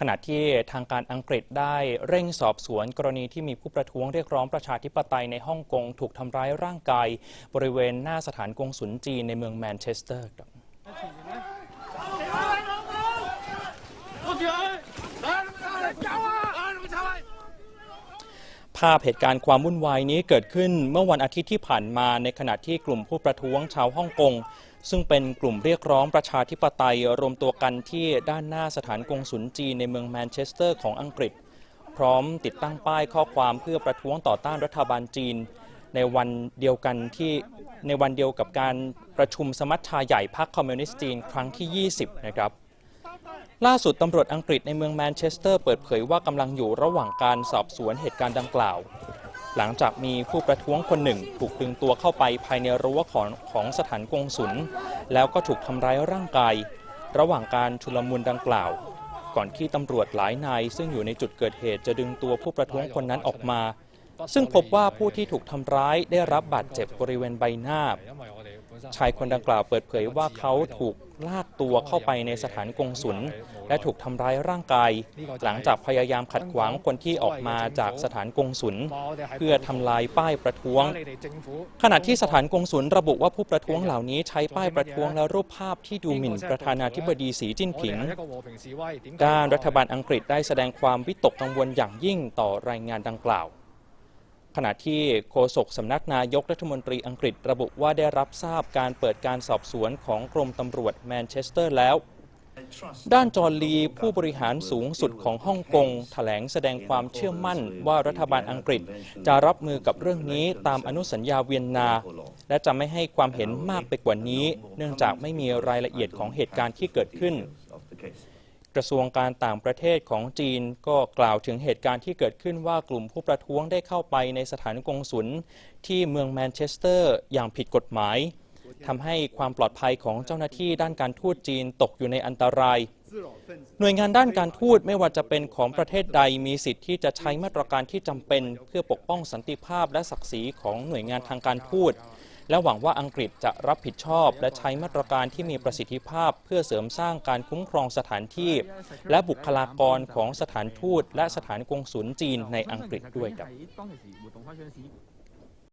ขณะที่ทางการอังกฤษได้เร่งสอบสวนกรณีที่มีผู้ประท้วงเรียกร้องประชาธิปไตยในฮ่องกงถูกทำร้ายร่างกาย บริเวณหน้าสถานกงสุลจีนในเมืองแมนเชสเตอร์ครับ ภาพเหตุการณ์ความวุ่นวายนี้เกิดขึ้นเมื่อวันอาทิตย์ที่ผ่านมาในขณะที่กลุ่มผู้ประท้วงชาวฮ่องกงซึ่งเป็นกลุ่มเรียกร้องประชาธิปไตยรวมตัวกันที่ด้านหน้าสถานกงสุลจีนในเมืองแมนเชสเตอร์ของอังกฤษ พร้อมติดตั้งป้ายข้อความเพื่อประท้วงต่อต้านรัฐบาลจีน ในวันเดียวกันที่ในวันเดียวกับการประชุมสมัชชาใหญ่พรรคคอมมิวนิสต์จีนครั้งที่ 20 นะครับ ล่าสุดตำรวจอังกฤษในเมืองแมนเชสเตอร์เปิดเผยว่ากำลังอยู่ระหว่างการสอบสวนเหตุการณ์ดังกล่าว หลังจากมีผู้ประท้วงคนหนึ่ง ถูกดึงตัวเข้าไปภายในรั้วของของสถานกงศุลแล้วก็ถูกทำร้ายร่างกาย ระหว่างการชุลมุนดังกล่าว ก่อนที่ตำรวจหลายนายซึ่งอยู่ในจุดเกิดเหตุจะดึงตัวผู้ประท้วงคนนั้นออกมา ซึ่งพบว่าผู้ที่ถูกทำร้ายได้รับบาดเจ็บบริเวณใบหน้า ชายคนดังกล่าวเปิดเผยว่าเขาถูกลากตัวเข้าไปในสถานกงศุลและถูกทำร้ายร่างกาย หลังจากพยายามขัดขวางคนที่ออกมาจากสถานกงศุลเพื่อทำลายป้ายประท้วง ขณะที่สถานกงศุลระบุว่าผู้ประท้วงเหล่านี้ใช้ป้ายประท้วงและรูปภาพที่ดูหมิ่นประธานาธิบดีสีจิ้นผิง ด้านรัฐบาลอังกฤษได้แสดงความวิตกกังวลอย่างยิ่งต่อรายงานดังกล่าว ขณะที่โฆษกสำนักนายกรัฐมนตรีอังกฤษระบุว่าได้รับทราบการเปิดการสอบสวนของกรมตำรวจแมนเชสเตอร์แล้ว ด้านจอร์ลีผู้บริหารสูงสุดของฮ่องกงแถลงแสดงความเชื่อมั่นว่ารัฐบาลอังกฤษจะรับมือกับเรื่องนี้ตามอนุสัญญาเวียนนา และจะไม่ให้ความเห็นมากไปกว่านี้ เนื่องจากไม่มีรายละเอียดของเหตุการณ์ที่เกิดขึ้น กระทรวงการต่างประเทศของจีนก็กล่าวถึงเหตุการณ์ที่เกิดขึ้นว่ากลุ่มผู้ประท้วงได้เข้าไปในสถานกงศุลที่เมืองแมนเชสเตอร์อย่างผิดกฎหมายทำให้ความปลอดภัยของเจ้าหน้าที่ด้านการทูตจีนตกอยู่ในอันตราย หน่วยงานด้านการทูตไม่ว่าจะเป็นของประเทศใดมีสิทธิ์ที่จะใช้มาตรการที่จำเป็น เพื่อปกป้องสันติภาพและศักดิ์ศรีของหน่วยงานทางการทูต และหวังว่าอังกฤษจะรับผิดชอบ และใช้มาตรการที่มีประสิทธิภาพ เพื่อเสริมสร้างการคุ้มครองสถานที่ และบุคลากรของสถานทูต และสถานกงสุลจีนในอังกฤษด้วยครับ